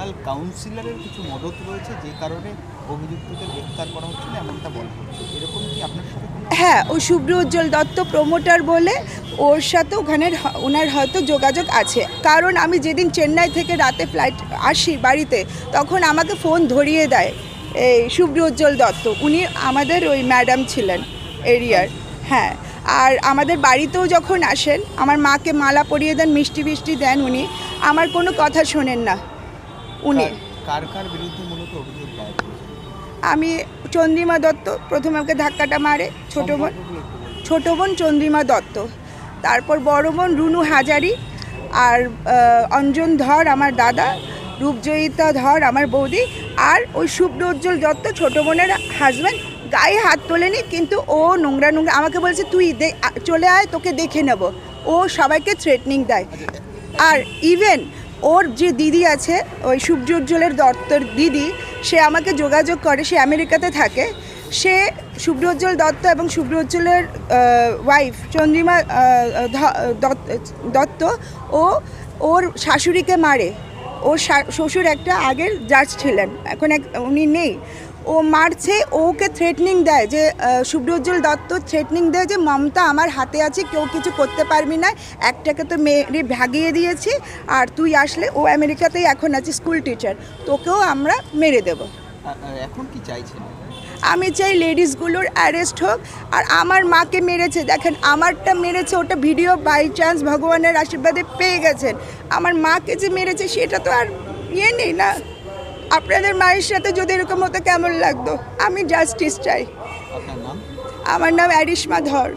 Local কাউন্সিলরের কিছু মদত রয়েছে যে কারণে অভিযুক্তদের গ্রেপ্তার করা হচ্ছে না, এমনটা বলা হচ্ছে। এরকম কি আপনার সাথে হ্যাঁ ও শুভ্র উজ্জ্বল দত্ত প্রমোটার বলে ওর সাথে ওখানে ওনার হয়তো যোগাযোগ আছে। কারণ আমি যেদিন চেন্নাই থেকে রাতে ফ্লাইট আসি বাড়িতে, তখন আমাকে ফোন ধরিয়ে দেয় এই শুভ্র উজ্জ্বল দত্ত। উনি আমাদের ওই ম্যাডাম ছিলেন এরিয়ার। হ্যাঁ আর আমাদের বাড়িতেও যখন আসেন, আমার মাকে মালা পরিয়ে দেন, মিষ্টি মিষ্টি দেন উনি, আমার কোনো কথা শোনেন না। উনি। কার- কার কার বিরুদ্ধে মূলত অভিযোগ দায়ের আমি চন্দ্রিমা দত্ত প্রথমে আমাকে ধাক্কাটা মারে ছোটো বোন। ছোট বোন চন্দ্রিমা দত্ত। তারপর বড় বোন রুনু হাজারি আর অঞ্জন ধর আমার দাদা রূপজয়িতা ধর আমার বৌদি আর ওই শুভ্র উজ্জ্বল দত্ত ছোট বোনের হাজব্যান্ড গায়ে হাত তোলেনি কিন্তু ও নোংরা নোংরা আমাকে বলছে তুই চলে আয় তোকে দেখে নেব। ও সবাইকে থ্রেটনিং দেয়। আর ইভেন ওর যে দিদি আছে, ওই সূর্য উজ্জ্বলের দত্তর দিদি, সে আমাকে যোগাযোগ করে, সে আমেরিকাতে থাকে। সে শুভ্রোজ্জ্বল দত্ত এবং শুভ্রোজ্জ্বলের ওয়াইফ চন্দ্রিমা দত্ত ও ওর শাশুড়িকে মারে। ওর শ্বশুর একটা আগের জাজ ছিলেন। এখন এক, উনি নেই। ও মারছে ওকে থ্রেটনিং দেয় যে শুভ্রোজ্জ্বল দত্ত থ্রেটনিং দেয় যে মমতা আমার হাতে আছে কেউ কিছু করতে পারবি না একটাকে তো মেরে ভাগিয়ে দিয়েছি আর তুই আসলে ও আমেরিকাতেই এখন আছে স্কুল টিচার তোকেও আমরা মেরে দেবো। এখন কি চাইছেন? আমি চাই লেডিসগুলোর অ্যারেস্ট হোক আর আমার মাকে মেরেছে দেখেন আমারটা মেরেছে ওটা ভিডিও বাই চান্স ভগবানের আশীর্বাদে পেয়ে গেছেন আমার মাকে যে মেরেছে সেটা তো আর ইয়ে নেই না। আপনাদের মায়ের সাথে যদি এরকম হতো কেমন লাগতো? আমি জাস্টিস চাই। আমার নাম অ্যারিশমা ধর।